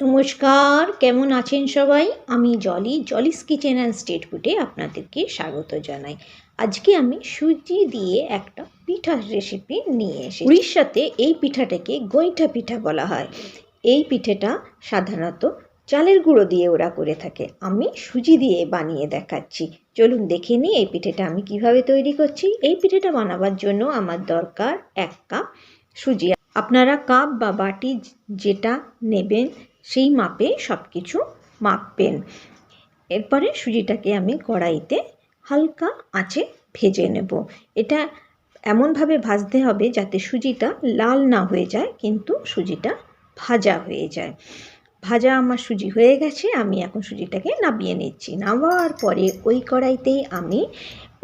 নমস্কার, কেমন আছেন সবাই? আমি Joli, Joli's kitchen and state ফুডে আপনাদেরকে স্বাগত জানাই। আজকে আমি সুজি দিয়ে একটা পিঠার রেসিপি নিয়ে এসেছি। উড়িষ্যাতে এই পিঠাটাকে গৈঠা পিঠা বলা হয়। এই পিঠেটা সাধারণত চালের গুঁড়ো দিয়ে ওরা করে থাকে। আমি সুজি দিয়ে বানিয়ে দেখাচ্ছি। চলুন দেখে নিই এই পিঠেটা আমি কীভাবে তৈরি করছি। এই পিঠেটা বানাবার জন্য আমার দরকার এক কাপ সুজি। আপনারা কাপ বা বাটি যেটা নেবেন সেই মাপে সব কিছু মাপবেন। এরপরে সুজিটাকে আমি কড়াইতে হালকা আঁচে ভেজে নেব। এটা এমনভাবে ভাজতে হবে যাতে সুজিটা লাল না হয়ে যায়, কিন্তু সুজিটা ভাজা হয়ে যায়। ভাজা আমার সুজি হয়ে গেছে, আমি এখন সুজিটাকে নামিয়ে নিচ্ছি। নামাবার পরে ওই কড়াইতেই আমি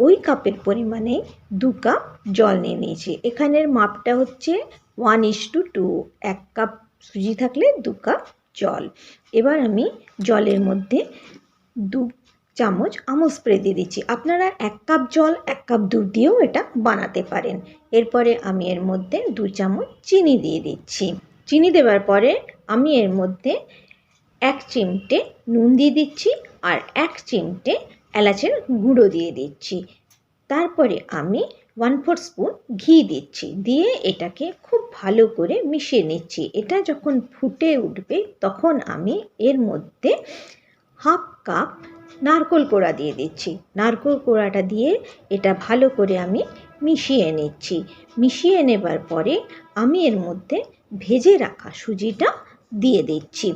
ওই কাপের পরিমাণে দু কাপ জল নিয়ে নিয়েছি। এখানের মাপটা হচ্ছে ওয়ান ইস টু টু। এক কাপ সুজি থাকলে দু কাপ জল। এবার আমি জলের মধ্যে দু চামচ আমল স্প্রে দিয়ে দিচ্ছি। আপনারা এক কাপ জল, এক কাপ দুধ দিয়েও এটা বানাতে পারেন। এরপরে আমি এর মধ্যে দু চামচ চিনি দিয়ে দিচ্ছি। চিনি দেওয়ার পরে আমি এর মধ্যে এক চিমটে নুন দিয়ে দিচ্ছি আর এক চিমটে এলাচের গুঁড়ো দিয়ে দিচ্ছি। তারপরে আমি ওয়ান ফোর স্পুন ঘি দিচ্ছি। দিয়ে এটাকে খুব ভালো করে মিশিয়ে নিচ্ছি। এটা যখন ফুটে উঠবে, তখন আমি এর মধ্যে হাফ কাপ নারকোল কোড়া দিয়ে দিচ্ছি। নারকোল কোড়াটা দিয়ে এটা ভালো করে আমি মিশিয়ে নিচ্ছি। মিশিয়ে নেবার পরে আমি এর মধ্যে ভেজে রাখা সুজিটা দিয়ে দিচ্ছি।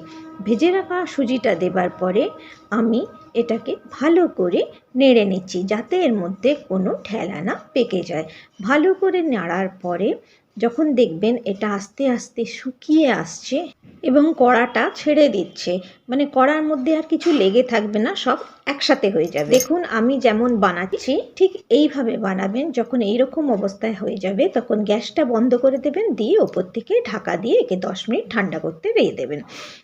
ভেজে রাখা সুজিটা দেবার পরে আমি এটাকে ভালো করে নেড়ে নিচ্ছি যাতে এর মধ্যে কোনো ঠেলা না পেকে যায়। ভালো করে নাড়ার পরে যখন দেখবেন এটা আস্তে আস্তে শুকিয়ে আসছে এবং কড়াটা ছেড়ে দিচ্ছে মানে কড়ার মধ্যে আর কিছু লেগে থাকবে না, সব একসাথে হয়ে যাবে। দেখুন, আমি যেমন বানাচ্ছি, ঠিক এইভাবে বানাবেন, যখন এইরকম অবস্থায় হয়ে যাবে, তখন গ্যাসটা বন্ধ করে দেবেন, দিয়ে ওপর থেকে ঢাকা দিয়ে একে দশ মিনিট ঠান্ডা করতে রেখে দেবেন।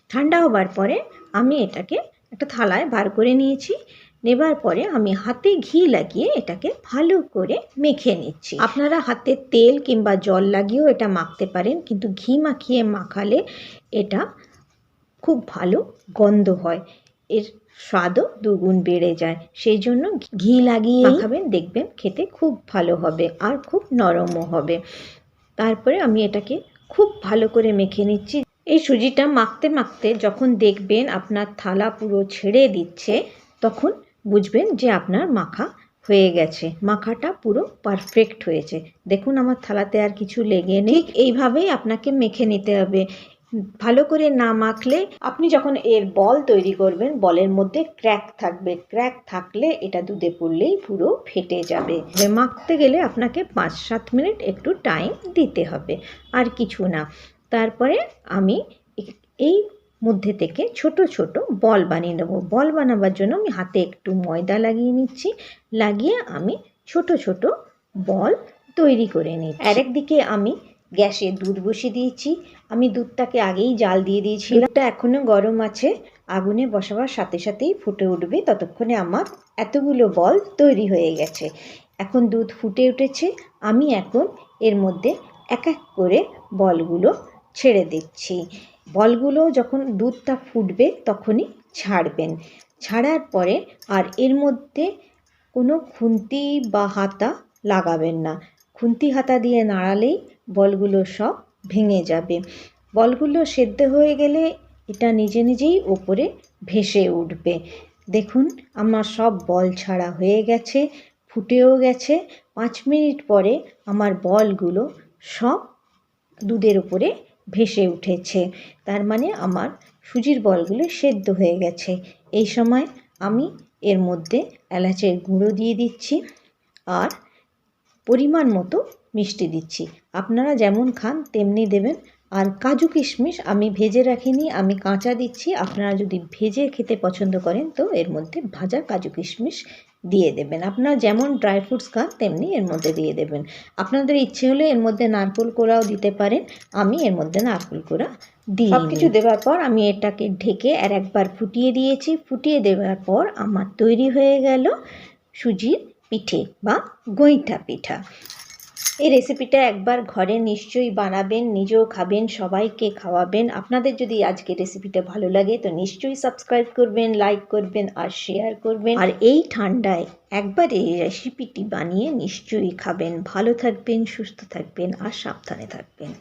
ঠান্ডা হবার পরে আমি এটাকে একটা থালায় বার করে নিয়েছি নেবার পরে আমি হাতে ঘি লাগিয়ে এটাকে ভালো করে মেখে নিচ্ছি। আপনারা হাতে তেল কিংবা জল লাগিয়েও এটা মাখতে পারেন, কিন্তু ঘি মাখিয়ে মাখালে এটা খুব ভালো গন্ধ হয়। এর স্বাদও দুগুণ বেড়ে যায়। সেই জন্য ঘি লাগিয়ে খাবেন দেখবেন খেতে খুব ভালো হবে আর খুব নরমও হবে। তারপরে আমি এটাকে খুব ভালো করে মেখে নিচ্ছি। এই সুজিটা মাখতে মাখতে যখন দেখবেন আপনার থালা পুরো ছেড়ে দিচ্ছে, তখন বুঝবেন যে আপনার মাখা হয়ে গেছে। মাখাটা পুরো পারফেক্ট হয়েছে। দেখুন আমার থালাতে আর কিছু লেগে নেই। এইভাবেই আপনাকে মেখে নিতে হবে। ভালো করে না মাখলে আপনি যখন এর বল তৈরি করবেন, বলের মধ্যে ক্র্যাক থাকবে। ক্র্যাক থাকলে এটা দুধে পড়লেই পুরো ফেটে যাবে। মাখতে গেলে আপনাকে পাঁচ সাত মিনিট একটু টাইম দিতে হবে। আর কিছু না। তারপরে আমি এই মধ্যে থেকে ছোট ছোট বল বানিয়ে নেব। বল বানাবার জন্য আমি হাতে একটু ময়দা লাগিয়ে নিচ্ছি। লাগিয়ে আমি ছোট ছোট বল তৈরি করে নিই আর একদিকে আমি গ্যাসে দুধ বসিয়ে দিয়েছি। আমি দুধটাকে আগেই জাল দিয়ে দিয়েছি। দুধটা এখনও গরম আছে। আগুনে বসাবার সাথে সাথেই ফুটে উঠবে। ততক্ষণে আমার এতগুলো বল তৈরি হয়ে গেছে। এখন দুধ ফুটে উঠেছে। আমি এখন এর মধ্যে এক এক করে বলগুলো ছেড়ে দিচ্ছি। বলগুলো যখন দুধটা ফুটবে তখনই ছাড়বেন। ছাড়ার পরে আর এর মধ্যে কোনো খুন্তি বা হাতা লাগাবেন না। খুন্তি হাতা দিয়ে নাড়ালেই বলগুলো সব ভেঙে যাবে। বলগুলো সেদ্ধ হয়ে গেলে এটা নিজে নিজেই ওপরে ভেসে উঠবে। দেখুন, আমার সব বল ছাড়া হয়ে গেছে, ফুটেও গেছে। পাঁচ মিনিট পরে আমার বলগুলো সব দুধের উপরে ভেসে উঠেছে। তার মানে আমার সুজির বলগুলো সেদ্ধ হয়ে গেছে। এই সময় আমি এর মধ্যে এলাচের গুঁড়ো দিয়ে দিচ্ছি আর পরিমাণ মতো মিষ্টি দিচ্ছি। আপনারা যেমন খান, তেমনি দেবেন। আর কাজু কিশমিশ আমি ভেজে রাখিনি, আমি কাঁচা দিচ্ছি। আপনারা যদি ভেজে খেতে পছন্দ করেন, তো এর মধ্যে ভাজা কাজু কিশমিশ দিয়ে দেবেন। আপনারা যেমন ড্রাই ফ্রুটস খান, তেমনি এর মধ্যে দিয়ে দেবেন। আপনাদের ইচ্ছে হলে এর মধ্যে নারকোল কোড়াও দিতে পারেন, আমি এর মধ্যে নারকোল কোড়া দিই সব কিছু দেওয়ার পর আমি এটাকে ঢেকে আর একবার ফুটিয়ে দিয়েছি। ফুটিয়ে দেওয়ার পর আমার তৈরি হয়ে গেল সুজির পিঠে বা গইঠা পিঠা। এই রেসিপিটা একবার ঘরে নিশ্চয়ই বানাবেন, নিজেও খাবেন, সবাইকে খাওয়াবেন। আপনাদের যদি আজকে রেসিপিটা ভালো লাগে তো নিশ্চয়ই সাবস্ক্রাইব করবেন লাইক করবেন আর শেয়ার করবেন। আর এই ঠান্ডায় একবার এই রেসিপিটি বানিয়ে নিশ্চয়ই খাবেন। ভালো থাকবেন, সুস্থ থাকবেন আর সাবধানে থাকবেন।